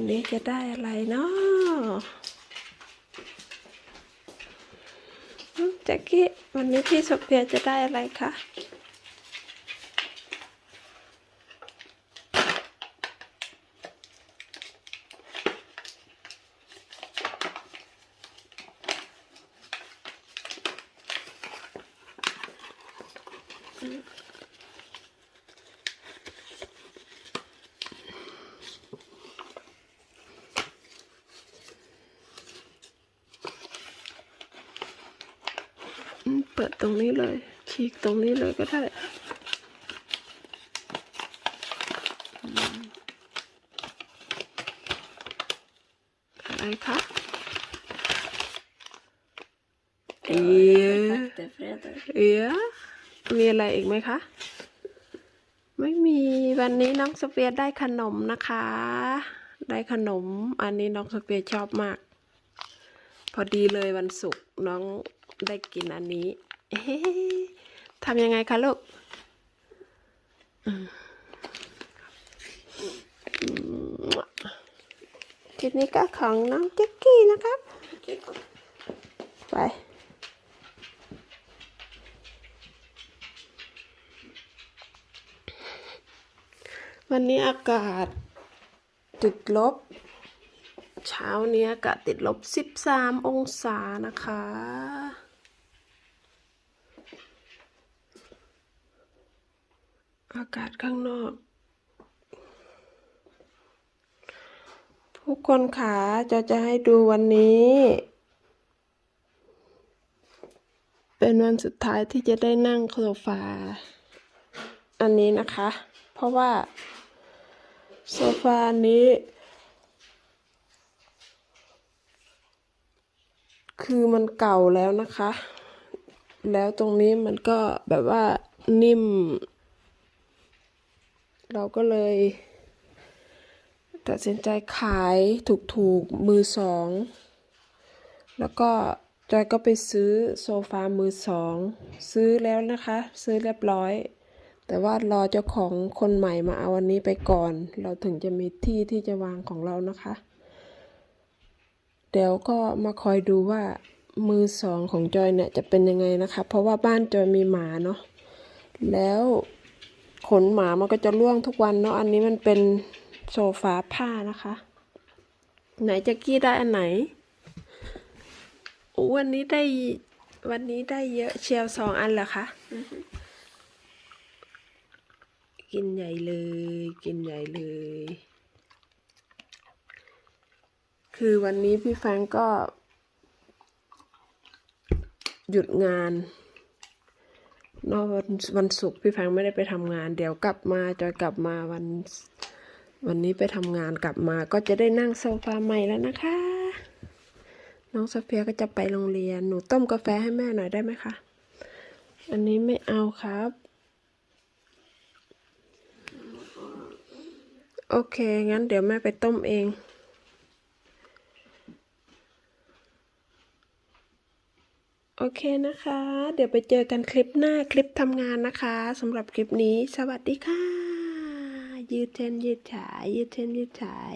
วันนี้จะได้อะไรเนาะแจ็คกี้วันนี้พี่โซเฟียจะได้อะไรคะ เปิดตรงนี้เลยฉีกตรงนี้เลยก็ได้อืมอะไรคะเอีย Tack Fredag. เอียมีอะไรอีกไหมคะ ไม่มีวันนี้น้องสเฟียได้ขนมนะคะ ได้ขนม อันนี้น้องสเฟียชอบมาก พอดีเลยวันศุกร์น้องได้กินอันนี้ เอ๊ะทำยังไงคะลูกทีนี้ก็ของน้องแจ็กกี้นะครับ ไปวันนี้อากาศติดลบ เช้านี้อากาศติดลบ 13 องศานะคะ อากาศข้างนอก ทุกคนขาจะจะให้ดูวันนี้ เป็นวันสุดท้ายที่จะได้นั่งโซฟา อันนี้นะคะ เพราะว่าโซฟานี้ คือมันเก่าแล้วนะคะ แล้วตรงนี้มันก็แบบว่านิ่ม เราก็เลยตัดสินใจขายถูกๆมือสอง แล้วก็จอยก็ไปซื้อโซฟามือสอง ซื้อแล้วนะคะ ซื้อเรียบร้อย แต่ว่ารอเจ้าของคนใหม่มาเอาวันนี้ไปก่อน เราถึงจะมีที่ที่จะวางของเรานะคะ เดี๋ยวก็มาคอยดูว่ามือสองของจอยเนี่ยจะเป็นยังไงนะคะ เพราะว่าบ้านจอยมีหมาเนาะแล้ว ขนหมามันก็จะร่วงทุกวันเนาะอันนี้มันเป็นโซฟาผ้านะคะ ไหนจะกี้ได้อันไหนวันนี้ได้วันนี้ได้เยอะเชียวสองอันเหรอคะกินใหญ่เลย กินใหญ่เลย คือวันนี้พี่แฟงก็ หยุดงาน นอกวันวันศุกร์พี่แฟรงไม่ได้ไปทำงาน เดี๋ยวกลับมาจอยกลับมาวัน วันนี้ไปทำงานกลับมา ก็จะได้นั่งโซฟาใหม่แล้วนะคะ น้องโซเฟียก็จะไปโรงเรียนหนูต้มกาแฟให้แม่หน่อยได้ไหมคะอันนี้ไม่เอาครับ โอเค งั้นเดี๋ยวแม่ไปต้มเอง โอ เคนะคะ เดี๋ยวไปเจอกันคลิปหน้าคลิปทำงานนะคะสำหรับคลิปนี้ สวัสดีค่ะ ยืดเส้นยืดฉาย ยืดเส้นยืดฉาย